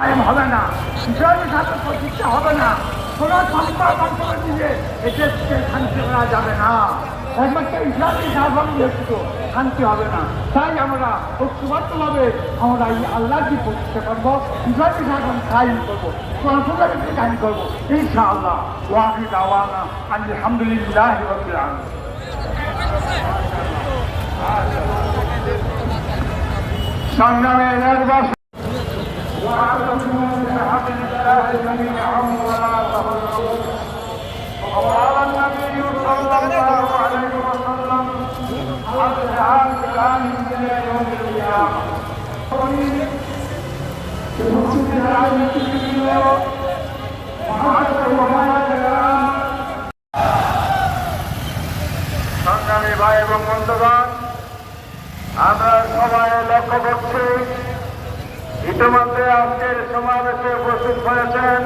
Time হবে না। ইসলামী শাসন প্রতিষ্ঠা হবে না। কোনো সন্তান অঞ্চল দিয়ে এদেশকে শান্তি করা যাবে না। একমাত্র ইসলামী শাসন ব্যতীত শান্তি হবে না। তাই আমরা ঐক্যবদ্ধভাবে আমরা এই আল্লাহকে প্রতিষ্ঠা করব ইসলামী শাসন কায়েম করব। সংস্কৃতিকে কায়েম করব। ইনশাআল্লাহ। ওয়াহি দাওয়ানা। আলহামদুলিল্লাহ রবিল আলামিন। সংগ্রামী ভাই এবং বন্ধুগণ আমরা সবাই লক্ষ্য করছি ইতিমধ্যে আজকের সমাবেশে উপস্থিত হয়েছেন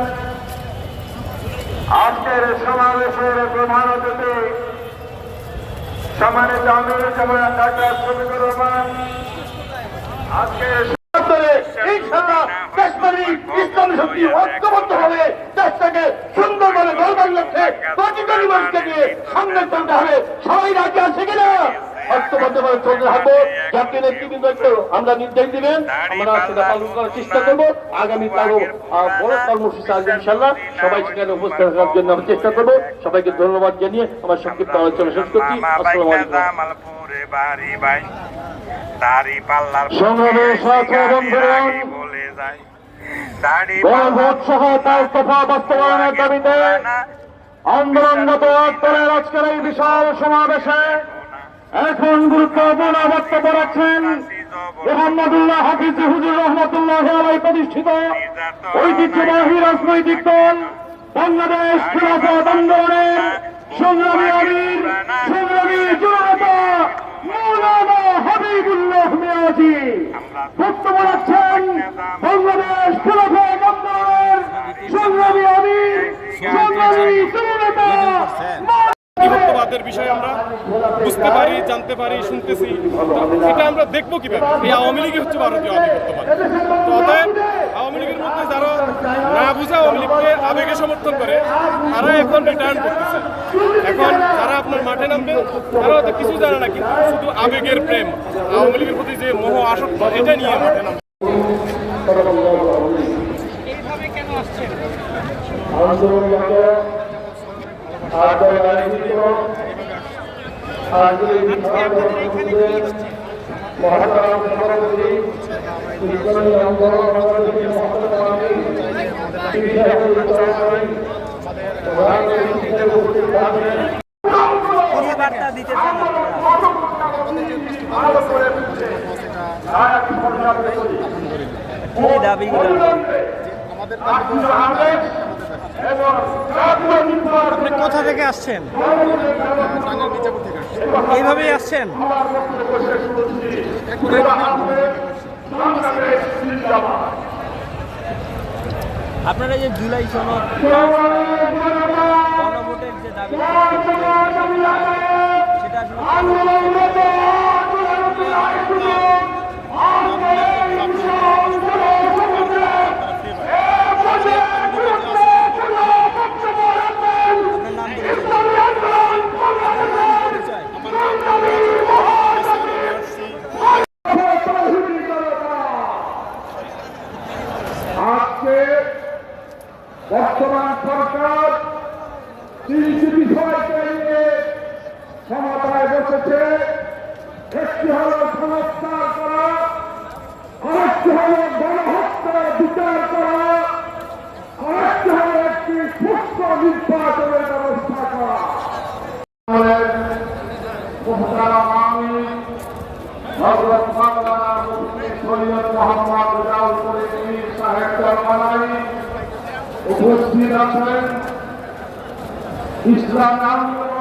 আজকের সমাবেশের প্রধান অতিথি সম্মানিত আমির জামান ডাক্তার শফিকুর রহমান। নিয়ে সামনে চলতে হবে। সবাই রাজি আছে কিনা? ঐক্যবদ্ধভাবে চলতে থাকব। জাতীয় নেতৃবৃন্দ আমরা নির্দেশ দিবেন। আমরা সেটা পালন করার চেষ্টা করব। আগামী তারও বড় কর্মসূচি আসবে ইনশাল্লাহ সবাই সেখানে উপস্থিত থাকার জন্য আমরা চেষ্টা করব। সবাইকে ধন্যবাদ জানিয়ে আমার সংক্ষিপ্ত আলোচনা শেষ করছি। আসসালামু আলাইকুম। বলে যায় বাস্তবায়নের দাবিতে আন্দোলনরত আজকের এই বিশাল সমাবেশে এখন গুরুত্বপূর্ণ বক্তব্য রাখছেন মোহাম্মদুল্লাহ হাফিজ হুজুর রহমতুল্লাহ আলাই প্রতিষ্ঠিত ঐতিহ্যবাহী রাজনৈতিক দল বাংলাদেশ খেলাফত আন্দোলনের সংগ্রামী আমির, সংগ্রামী জনতা মৌলানা হাবিবুল্লাহ মিয়াজি। বক্তব্য রাখছেন বাংলাদেশ খেলাফত আন্দোলনের সংগ্রামী আমির, সংগ্রামী জনতা বিভক্তবাদের বিষয়ে আমরা বুঝতে পারি জানতে পারি শুনতেছি। এটা আমরা দেখব কীভাবে? এই আওয়ামী লীগই হচ্ছে ভারতীয় আধিপত্যবাদ তো অতএব আওয়ামী লীগের মধ্যে যারা না বুঝে আওয়ামী লীগকে আবেগে সমর্থন করে তারা এখন রিটার্ন করতেছে। এখন যারা আপনার মাঠে নামবে তারা হয়তো কিছু জানে না কিন্তু শুধু আবেগের প্রেম। আওয়ামী লীগের প্রতি যে মোহ আসক্ত এটা নিয়ে মাঠে নামবে। আন্দোলন আজকের এই বিশাল কর্মসূচিতে মহাতারাম সভাপতি ইসলামী আন্দোলন বাংলাদেশের মহাত্মা থাকবেন বার্তা দিতে চান দাবিগুলো রাষ্ট্রীয় আদেশ এবং জাতীয় নির্বাচন আপনি কোথা থেকে আসছেন? এইভাবেই আসছেন? আপনারা যে জুলাই সনদ যে সেটা আপনার নাম পরিচয় আজকে বর্তমান সরকার তিনটি বিষয়কে নিয়ে ক্ষমতায় বসেছে। একটি হল সংস্কার করা, আরেকটি হল গণহত্যার বিচার করা, আরেকটি হল একটি সুস্থ নির্বাচনের ব্যবস্থা করা। মোহাম্মদ সাহেব ইসলাম আন্দোলন